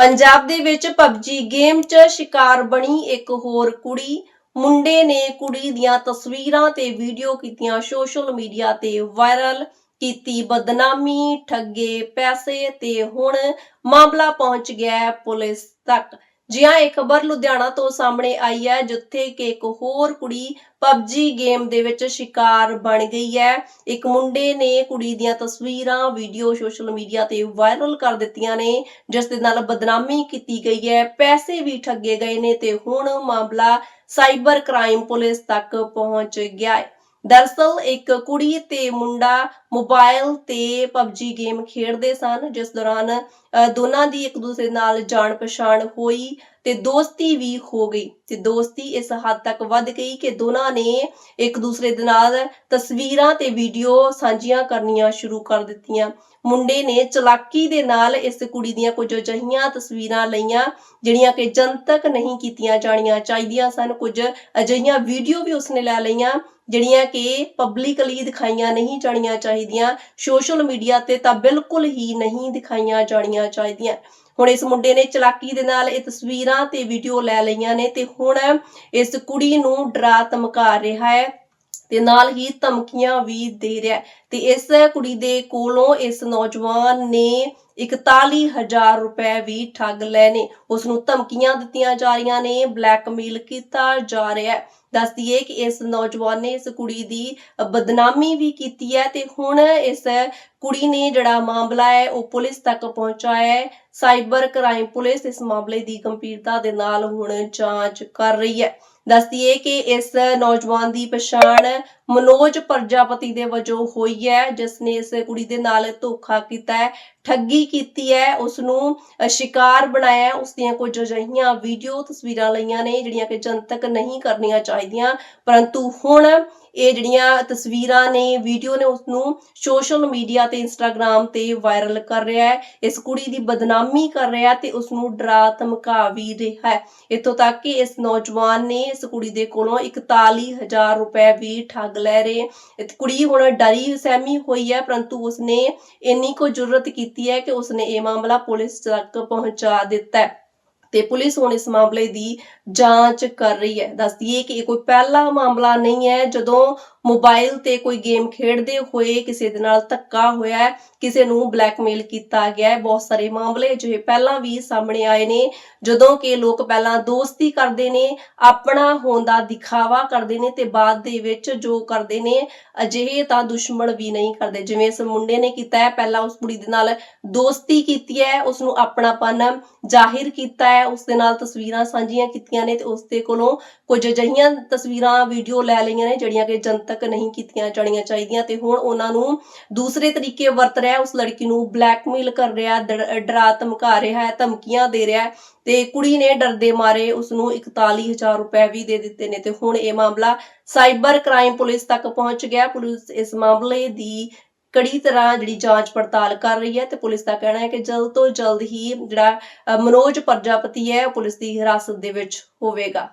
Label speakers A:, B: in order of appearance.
A: ਪੰਜਾਬ ਦੇ ਵਿੱਚ PUBG game 'ਚ ਸ਼ਿਕਾਰ ਬਣੀ ਇੱਕ ਹੋਰ ਕੁੜੀ। ਮੁੰਡੇ ਨੇ ਕੁੜੀ ਦੀਆਂ ਤਸਵੀਰਾਂ ਤੇ ਵੀਡੀਓ ਕੀਤੀਆਂ ਸੋਸ਼ਲ ਮੀਡੀਆ ਤੇ ਵਾਇਰਲ ਕੀਤੀ ਬਦਨਾਮੀ, ਠੱਗੇ ਪੈਸੇ ਤੇ ਹੁਣ ਮਾਮਲਾ ਪਹੁੰਚ ਗਿਆ ਹੈ ਪੁਲਿਸ ਤੱਕ। ਜੀ ਹਾਂ, ਇਹ ਖਬਰ ਲੁਧਿਆਣਾ ਤੋਂ ਸਾਹਮਣੇ ਆਈ ਹੈ, ਜਿੱਥੇ ਕਿ ਇੱਕ ਹੋਰ ਕੁੜੀ ਪਬਜੀ ਗੇਮ ਦੇ ਵਿੱਚ ਸ਼ਿਕਾਰ ਬਣ ਗਈ ਹੈ। ਇੱਕ ਮੁੰਡੇ ਨੇ ਕੁੜੀ ਦੀਆਂ ਤਸਵੀਰਾਂ ਵੀਡੀਓ ਸੋਸ਼ਲ ਮੀਡੀਆ ਤੇ ਵਾਇਰਲ ਕਰ ਦਿੱਤੀਆਂ ਨੇ, ਜਿਸ ਦੇ ਨਾਲ ਬਦਨਾਮੀ ਕੀਤੀ ਗਈ ਹੈ। ਪੈਸੇ ਵੀ ਠੱਗੇ ਗਏ ਨੇ ਤੇ ਹੁਣ ਮਾਮਲਾ ਸਾਈਬਰ ਕ੍ਰਾਈਮ ਪੁਲਿਸ ਤੱਕ ਪਹੁੰਚ ਗਿਆ ਹੈ। ਦਰਅਸਲ ਇੱਕ ਕੁੜੀ ਤੇ ਮੁੰਡਾ ਮੋਬਾਈਲ ਤੇ ਪਬਜੀ ਗੇਮ ਖੇਡਦੇ ਸਨ, ਜਿਸ ਦੌਰਾਨ ਦੋਨਾਂ ਦੀ ਇੱਕ ਦੂਸਰੇ ਨਾਲ ਜਾਣ ਪਛਾਣ ਹੋਈ ਤੇ ਦੋਸਤੀ ਵੀ ਹੋ ਗਈ। ਤੇ ਦੋਸਤੀ ਇਸ ਹੱਦ ਤੱਕ ਵੱਧ ਗਈ ਕਿ ਦੋਨਾਂ ਨੇ ਇੱਕ ਦੂਸਰੇ ਦੇ ਨਾਲ ਤਸਵੀਰਾਂ ਤੇ ਵੀਡੀਓ ਸਾਂਝੀਆਂ ਕਰਨੀਆਂ ਸ਼ੁਰੂ ਕਰ ਦਿੱਤੀਆਂ। ਮੁੰਡੇ ਨੇ ਚਲਾਕੀ ਦੇ ਨਾਲ ਇਸ ਕੁੜੀ ਦੀਆਂ ਕੁਝ ਅਜਿਹੀਆਂ ਤਸਵੀਰਾਂ ਲਈਆਂ, ਜਿਹੜੀਆਂ ਕਿ ਜਨਤਕ ਨਹੀਂ ਕੀਤੀਆਂ ਜਾਣੀਆਂ ਚਾਹੀਦੀਆਂ ਸਨ। ਕੁਝ ਅਜਿਹੀਆਂ ਵੀਡੀਓ ਵੀ ਉਸਨੇ ਲੈ ਲਈਆਂ, ਜਿਹੜੀਆਂ ਕਿ ਪਬਲਿਕਲੀ ਦਿਖਾਈਆਂ ਨਹੀਂ ਜਾਣੀਆਂ ਚਾਹੀਦੀਆਂ ਸੋਸ਼ਲ ਮੀਡੀਆ ਤੇ ਤਾਂ ਬਿਲਕੁਲ ਹੀ ਨਹੀਂ ਦਿਖਾਈਆਂ ਜਾਣੀਆਂ ਚਾਹੀਦੀਆਂ। ਹੁਣ ਇਸ ਮੁੰਡੇ ਨੇ ਚਲਾਕੀ ਦੇ ਨਾਲ ਇਹ ਤਸਵੀਰਾਂ ਤੇ ਵੀਡੀਓ ਲੈ ਲਈਆਂ ਨੇ ਤੇ ਹੁਣ ਇਸ ਕੁੜੀ ਨੂੰ ਡਰਾ ਧਮਕਾ ਰਿਹਾ ਹੈ। ਤੇ ਨਾਲ ਹੀ ਧਮਕੀਆਂ ਵੀ ਦੇ ਰਿਹਾ ਤੇ ਇਸ ਕੁੜੀ ਦੇ ਕੋਲੋਂ ਇਸ ਨੌਜਵਾਨ ਨੇ 41000 ਰੁਪਏ ਵੀ ਠੱਗ ਲਏ ਨੇ। ਉਸ ਨੂੰ ਧਮਕੀਆਂ ਦਿੱਤੀਆਂ ਜਾ ਰਹੀਆਂ ਨੇ, ਬਲੈਕਮੇਲ ਕੀਤਾ ਜਾ ਰਿਹਾ ਹੈ। ਦੱਸ ਦਈਏ ਕਿ ਇਸ ਨੌਜਵਾਨ ਨੇ ਇਸ ਕੁੜੀ ਦੀ ਬਦਨਾਮੀ ਵੀ ਕੀਤੀ ਹੈ ਤੇ ਹੁਣ ਇਸ ਕੁੜੀ ਨੇ ਜਿਹੜਾ ਮਾਮਲਾ ਹੈ, ਉਹ ਪੁਲਿਸ ਤੱਕ ਪਹੁੰਚਾਇਆ ਹੈ। ਸਾਈਬਰ ਕ੍ਰਾਈਮ ਪੁਲਿਸ ਇਸ ਮਾਮਲੇ ਦੀ ਗੰਭੀਰਤਾ ਦੇ ਨਾਲ ਹੁਣ ਜਾਂਚ ਕਰ ਰਹੀ ਹੈ। ਦੱਸਦੀਏ ਕਿ ਇਸ ਨੌਜਵਾਨ ਦੀ ਪਛਾਣ ਮਨੋਜ ਪ੍ਰਜਾਪਤੀ ਦੇ ਵਜੋਂ ਹੋਈ ਹੈ, ਜਿਸ ਨੇ ਇਸ ਕੁੜੀ ਦੇ ਨਾਲ ਧੋਖਾ ਕੀਤਾ ਹੈ। ਠੱਗੀ ਕੀਤੀ ਹੈ ਉਸ ਨੂੰ ਸ਼ਿਕਾਰ ਬਣਾਇਆ ਹੈ। ਉਸ ਦੀਆਂ ਕੁਝ ਅਜਿਹੀਆਂ ਵੀਡੀਓ ਤਸਵੀਰਾਂ ਲਈਆਂ ਨੇ, ਜਿਹੜੀਆਂ ਕਿ ਜਨਤਕ ਨਹੀਂ ਕਰਨੀਆਂ ਚਾਹੀਦੀਆਂ। ਪਰੰਤੂ ਹੁਣ ਇਹ ਜਿਹੜੀਆਂ ਤਸਵੀਰਾਂ ਨੇ, ਵੀਡੀਓ ਨੇ ਉਸ ਨੂੰ ਸੋਸ਼ਲ ਮੀਡੀਆ ਤੇ ਇੰਸਟਾਗ੍ਰam ਤੇ ਵਾਇਰਲ ਕਰ ਰਿਹਾ ਹੈ। ਇਸ ਕੁੜੀ ਦੀ ਬਦਨਾਮੀ ਕਰ ਰਿਹਾ ਤੇ ਉਸ ਨੂੰ ਡਰਾ ਧਮਕਾ ਵੀ ਰਿਹਾ ਹੈ। ਇੱਥੋਂ ਤੱਕ ਕਿ ਇਸ ਨੌਜਵਾਨ ਨੇ ਇਸ ਕੁੜੀ ਦੇ ਕੋਲੋਂ 41000 ਰੁਪਏ ਵੀ ਠੱਗ ਲੈ ਰਹੇ। ਕੁੜੀ ਹੁਣ ਡਰੀ ਸਹਿਮੀ ਹੋਈ ਹੈ, ਪਰੰਤੂ ਉਸਨੇ ਇੰਨੀ ਕੋ ਜੁਰਤ ਕੀਤੀ ਕੀਤੀ ਹੈ ਕਿ ਉਸਨੇ ਇਹ ਮਾਮਲਾ ਪੁਲਿਸ ਤੱਕ ਪਹੁੰਚਾ ਦਿੱਤਾ ਹੈ। ਤੇ ਪੁਲਿਸ ਹੁਣ ਇਸ ਮਾਮਲੇ ਦੀ ਜਾਂਚ ਕਰ ਰਹੀ ਹੈ। ਦੱਸ ਦਈਏ ਕਿ ਇਹ ਕੋਈ ਪਹਿਲਾ ਮਾਮਲਾ ਨਹੀਂ ਹੈ। ਜਦੋਂ ਮੋਬਾਈਲ ਤੇ ਕੋਈ ਗੇਮ ਖੇਡਦੇ ਹੋਏ ਕਿਸੇ ਦੇ ਨਾਲ ਧੱਕਾ ਹੋਇਆ ਹੈ, ਕਿਸੇ ਨੂੰ ਬਲੈਕਮੇਲ ਕੀਤਾ ਗਿਆ ਹੈ, ਬਹੁਤ ਸਾਰੇ ਮਾਮਲੇ ਜਿਹੇ ਪਹਿਲਾਂ ਵੀ ਸਾਹਮਣੇ ਆਏ ਨੇ, ਜਦੋਂ ਕਿ ਲੋਕ ਪਹਿਲਾਂ ਦੋਸਤੀ ਕਰਦੇ ਨੇ, ਆਪਣਾ ਹੋਣ ਦਾ ਦਿਖਾਵਾ ਕਰਦੇ ਨੇ ਤੇ ਬਾਅਦ ਦੇ ਵਿੱਚ ਜੋ ਕਰਦੇ ਨੇ, ਅਜਿਹੇ ਤਾਂ ਦੁਸ਼ਮਣ ਵੀ ਨਹੀਂ ਕਰਦੇ। ਜਿਵੇਂ ਇਸ ਮੁੰਡੇ ਨੇ ਕੀਤਾ ਹੈ, ਪਹਿਲਾਂ ਉਸ ਕੁੜੀ ਦੇ ਨਾਲ ਦੋਸਤੀ ਕੀਤੀ ਹੈ ਉਸ ਨੂੰ ਆਪਣਾਪਨ ਜ਼ਾਹਿਰ ਕੀਤਾ ਹੈ ਉਸ ਦੇ ਨਾਲ ਤਸਵੀਰਾਂ ਸਾਂਝੀਆਂ ਕੀਤੀਆਂ ਨੇ ਤੇ ਉਸ ਦੇ ਕੋਲੋਂ ਕੁਝ ਅਜਿਹੀਆਂ ਤਸਵੀਰਾਂ ਵੀਡੀਓ ਲੈ ਲਈਆਂ ਨੇ ਜਿਹੜੀਆਂ ਕਿ ਜਨਤਕ ਨਹੀਂ ਕੀਤੀਆਂ ਜਾਣੀਆਂ ਚਾਹੀਦੀਆਂ ਤੇ ਹੁਣ ਉਹਨਾਂ ਨੂੰ ਦੂਸਰੇ ਤਰੀਕੇ ਵਰਤ ਰਿਹਾ ਉਸ ਲੜਕੀ ਨੂੰ ਬਲੈਕਮੇਲ ਕਰ ਰਿਹਾ ਡਰਾ ਧਮਕਾ ਰਿਹਾ ਹੈ, ਧਮਕੀਆਂ ਦੇ ਰਿਹਾ ਹੈ ਤੇ ਕੁੜੀ ਨੇ ਡਰਦੇ ਮਾਰੇ ਉਸ ਨੂੰ 41000 ਰੁਪਏ ਵੀ ਦੇ ਦਿੱਤੇ ਨੇ ਤੇ ਹੁਣ ਇਹ ਮਾਮਲਾ ਸਾਈਬਰ ਕ੍ਰਾਈਮ ਪੁਲਿਸ ਤੱਕ ਪਹੁੰਚ ਗਿਆ। ਪੁਲਿਸ ਇਸ ਮਾਮਲੇ ਦੀ ਕੜੀ ਤਰ੍ਹਾਂ ਜਿਹੜੀ ਜਾਂਚ ਪੜਤਾਲ ਕਰ ਰਹੀ ਹੈ ਤੇ ਪੁਲਿਸ ਦਾ ਕਹਿਣਾ ਹੈ ਕਿ ਜਲਦ ਤੋਂ ਜਲਦ ਹੀ ਜਿਹੜਾ ਮਨੋਜ ਪ੍ਰਜਾਪਤੀ ਹੈ ਪੁਲਿਸ ਦੀ ਹਿਰਾਸਤ ਦੇ ਵਿੱਚ ਹੋਵੇਗਾ।